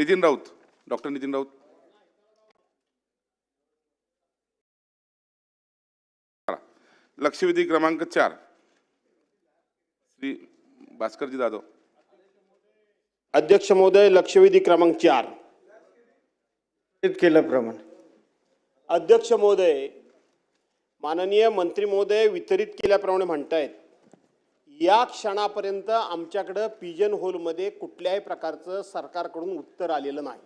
Nitin Raut doctor Nitin Raut. लक्षवेधी क्रमांक चार श्री भास्करजी जाधव. अध्यक्ष महोदय लक्षवेधी क्रमांक चार. केल्याप्रमाणे. अध्यक्ष महोदय माननीय मंत्री महोदय वितरित केल्याप्रमाणे म्हणतायत. या क्षणापर्यंत आमच्याकडं पिजन होलमध्ये कुठल्याही प्रकारचं सरकारकडून उत्तर आलेलं नाही.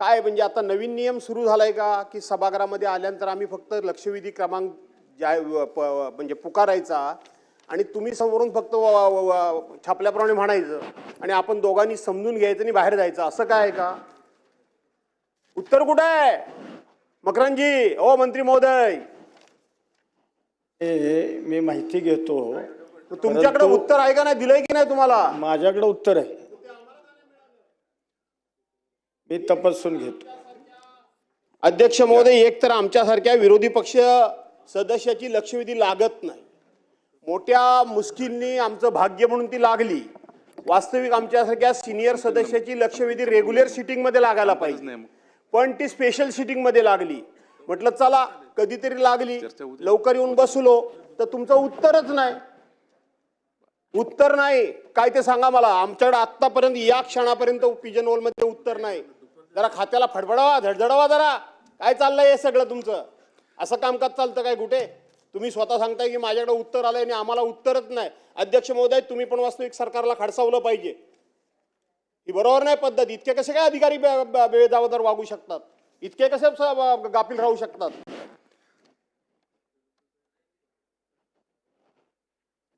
काय म्हणजे आता नवीन नियम सुरू झालाय का? की सभागृहामध्ये आल्यानंतर आम्ही फक्त लक्षवेधी क्रमांक ज्या म्हणजे पुकारायचा आणि तुम्ही समोरून फक्त छापल्याप्रमाणे म्हणायचं आणि आपण दोघांनी समजून घ्यायचं आणि बाहेर जायचं. असं काय आहे का? उत्तर कुठं आहे? मकरंजी ओ मंत्री महोदय! हे मी माहिती घेतो. तुमच्याकडे परंतु उत्तर आहे का नाही दिलंय की नाही तुम्हाला? माझ्याकडे उत्तर आहे. मी तपासून घेतो. अध्यक्ष महोदय एक तर आमच्यासारख्या विरोधी पक्ष सदस्याची लक्षवेधी लागत नाही. मोठ्या मुश्किलनी आमचं भाग्य म्हणून ती लागली. वास्तविक आमच्यासारख्या सिनियर सदस्याची लक्षवेधी रेग्युलर सिटिंगमध्ये लागायला पाहिजे. पण ती स्पेशल सिटिंगमध्ये लागली. म्हटलं चला कधीतरी लागली. लवकर येऊन बसलो. तर तुमचं उत्तरच नाही. उत्तर नाही. काय ते सांगा मला. आमच्याकडे आतापर्यंत या क्षणापर्यंत पिजनमध्ये उत्तर नाही. जरा खात्याला फडफडावा धडधडावा जरा. काय चाललंय हे सगळं तुमचं? असं कामकाज चालतं काय कुठे? तुम्ही स्वतः सांगताय की माझ्याकडे उत्तर आलंय आणि आम्हाला उत्तरच नाही. अध्यक्ष महोदय तुम्ही पण वास्तविक सरकारला खडसावलं पाहिजे. ही बरोबर नाही पद्धत. इतके कसे काय अधिकारी बे- बे- बेजबाबदार वागू शकतात? इतके कसे गाफील राहू शकतात?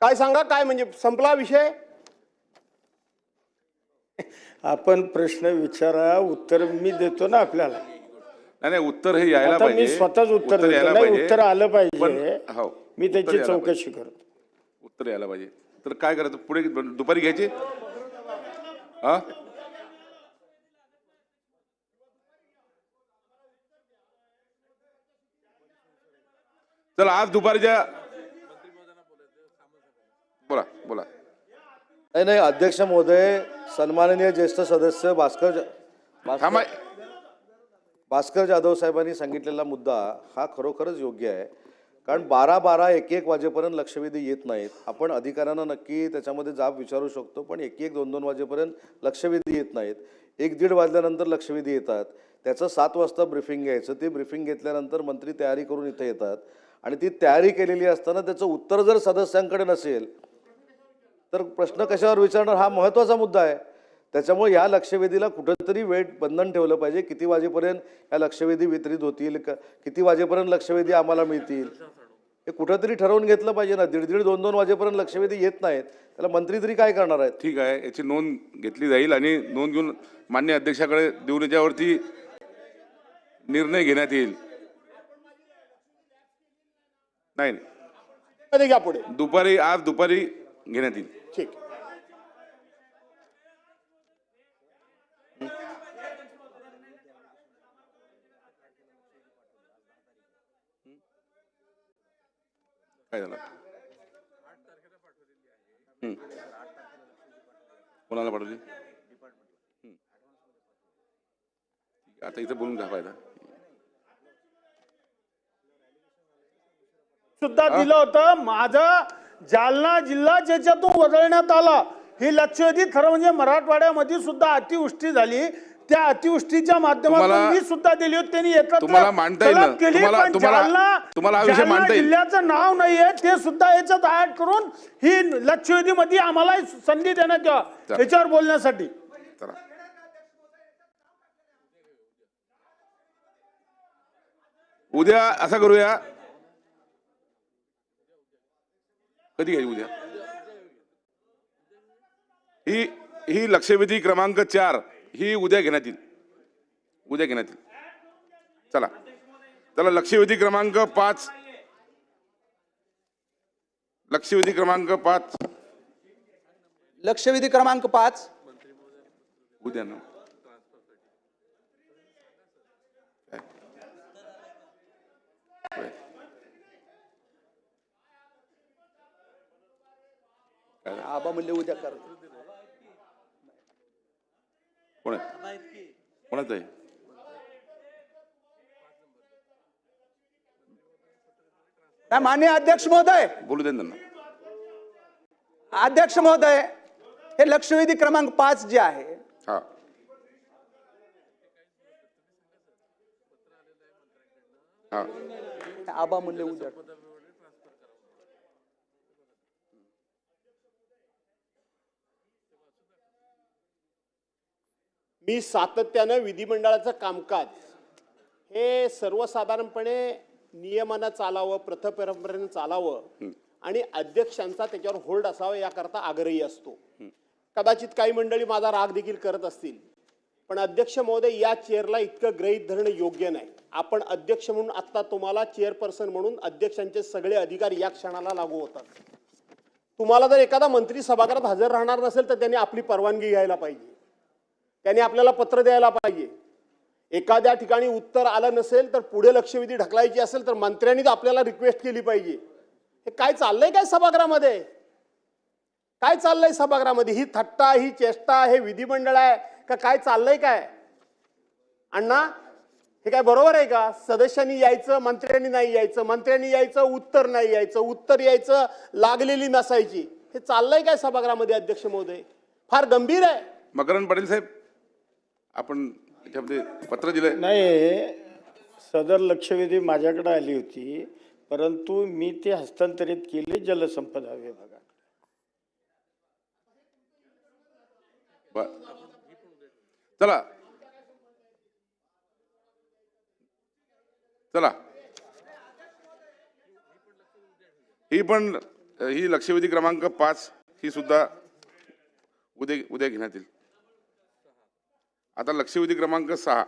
काय सांगा? काय म्हणजे संपला विषय? आपण प्रश्न विचारा उत्तर मी देतो ना आपल्याला. नाही नाही उत्तर हे यायला आता पाहिजे. मी स्वतःच उत्तर देतो. नाही. उत्तर आलं पण पाहिजे. हो मी उत्तर त्याची यायला. चौकशी करतो. उत्तर यायला पाहिजे. तर काय करायचं? पुढे दुपारी घ्यायची? हा? चला आज दुपारच्या बोला बोला. नाही नाही अध्यक्ष महोदय सन्माननीय ज्येष्ठ सदस्य भास्कर जा- थांबा. भास्कर भास्कर जाधव साहेबांनी सांगितलेला मुद्दा हा खरोखरच योग्य आहे. कारण बारा बारा एक एक वाजेपर्यंत लक्षवेधी येत नाहीत. आपण अधिकाऱ्यांना नक्की त्याच्यामध्ये जाब विचारू शकतो पण एक एक दोन दोन वाजेपर्यंत लक्षवेधी येत नाहीत. एक दीड वाजल्यानंतर लक्षवेधी येतात. त्याचं सात वाजता ब्रिफिंग घ्यायचं. ते ब्रिफिंग घेतल्यानंतर मंत्री तयारी करून इथे येतात. आणि ती तयारी केलेली असताना त्याचं उत्तर जर सदस्यांकडे नसेल तर प्रश्न कशावर विचारणार? हा महत्त्वाचा मुद्दा आहे. त्याच्यामुळे या लक्षवेधीला कुठंतरी वेळ बंधन ठेवलं पाहिजे. किती वाजेपर्यंत या लक्षवेधी वितरित होतील? क- किती वाजेपर्यंत लक्षवेधी आम्हाला मिळतील? हे कुठंतरी ठरवून घेतलं पाहिजे ना. दीड दीड दोन दोन वाजेपर्यंत लक्षवेधी येत नाहीत. त्याला मंत्री तरी काय करणार आहेत? ठीक आहे. याची नोंद घेतली जाईल आणि नोंद घेऊन मान्य अध्यक्षाकडे देऊन याच्यावरती निर्णय घेण्यात येईल. नाही नाही. घ्या पुढे दुपारी आज दुपारी घेण्यात येईल ठीक काय झालं. कोणाला पाठवली. आता इथं बोलून घ्या फायदा सुद्धा दिलं होतं. माझं जालना जिल्हा ज्याच्यातून वगळण्यात आला ही लक्षवेधी खरं म्हणजे मराठवाड्यामध्ये सुद्धा अतिवृष्टी झाली. त्या अतिवृष्टीच्या माध्यमातून मी सुद्धा दिली होती. त्यांनी एकत्र केली, पण जालना-. जिल्ह्याचं नाव नाहीये. ते सुद्धा याच्यात ऍड करून ही लक्षवेधीमध्ये आम्हाला संधी देण्यात यावं. याच्यावर बोलण्यासाठी. उद्या असं करूया. कधी घ्यायची उद्या ही ही लक्षवेधी क्रमांक चार ही उद्या घेण्यात येईल. उद्या घेण्यात येईल. चला. चला लक्षवेधी क्रमांक पाच. लक्षवेधी क्रमांक पाच. लक्षवेधी क्रमांक पाच. उद्या ना. आबा म्हणले उद्या कर. कोण आहे? कोणाचं आहे? माननीय अध्यक्ष महोदय. बोलू दे त्यांना. अध्यक्ष महोदय हे लक्षवेधी क्रमांक पाच जे आहे हा. हा. आबा म्हणले उद्या मी सातत्यानं विधिमंडळाचं कामकाज हे सर्वसाधारणपणे नियमानं चालावं प्रथपरंपरेनं चालावं आणि अध्यक्षांचा त्याच्यावर होल्ड असावा याकरता आग्रही असतो. कदाचित काही मंडळी माझा राग देखील करत असतील पण अध्यक्ष महोदय या चेअरला इतकं गृहीत धरणं योग्य नाही. आपण अध्यक्ष म्हणून आत्ता तुम्हाला चेअरपर्सन म्हणून अध्यक्षांचे सगळे अधिकार या क्षणाला लागू होतात. तुम्हाला जर एखादा मंत्री सभागृहात हजर राहणार नसेल तर त्यांनी आपली परवानगी घ्यायला पाहिजे. त्यांनी आपल्याला पत्र द्यायला पाहिजे. एखाद्या ठिकाणी उत्तर आलं नसेल तर पुढे लक्षवेधी ढकलायची असेल तर मंत्र्यांनी आपल्याला रिक्वेस्ट केली पाहिजे. हे काय चाललंय काय सभागृहामध्ये? काय चाललंय सभागृहामध्ये? ही थट्टा ही चेष्टा हे विधिमंडळ आहे का काय चाललंय काय? अण्णा हे काय बरोबर आहे का? सदस्यांनी यायचं मंत्र्यांनी नाही यायचं. मंत्र्यांनी यायचं उत्तर नाही यायचं. उत्तर यायचं लागलेली नसायची. हे चाललंय काय सभागृहामध्ये अध्यक्ष महोदय? फार गंभीर आहे. मकरन पाटील साहेब आपण याच्यामध्ये पत्र दिलंय? नाही सदर लक्षवेधी माझ्याकडे आली होती परंतु मी ते हस्तांतरित केले जलसंपदा विभागात चला. चला. ही पण ही लक्षवेधी क्रमांक पाच ही सुद्धा उद्या उद्या घेण्यात येईल. आता लक्षवेधी क्रमांक सहा.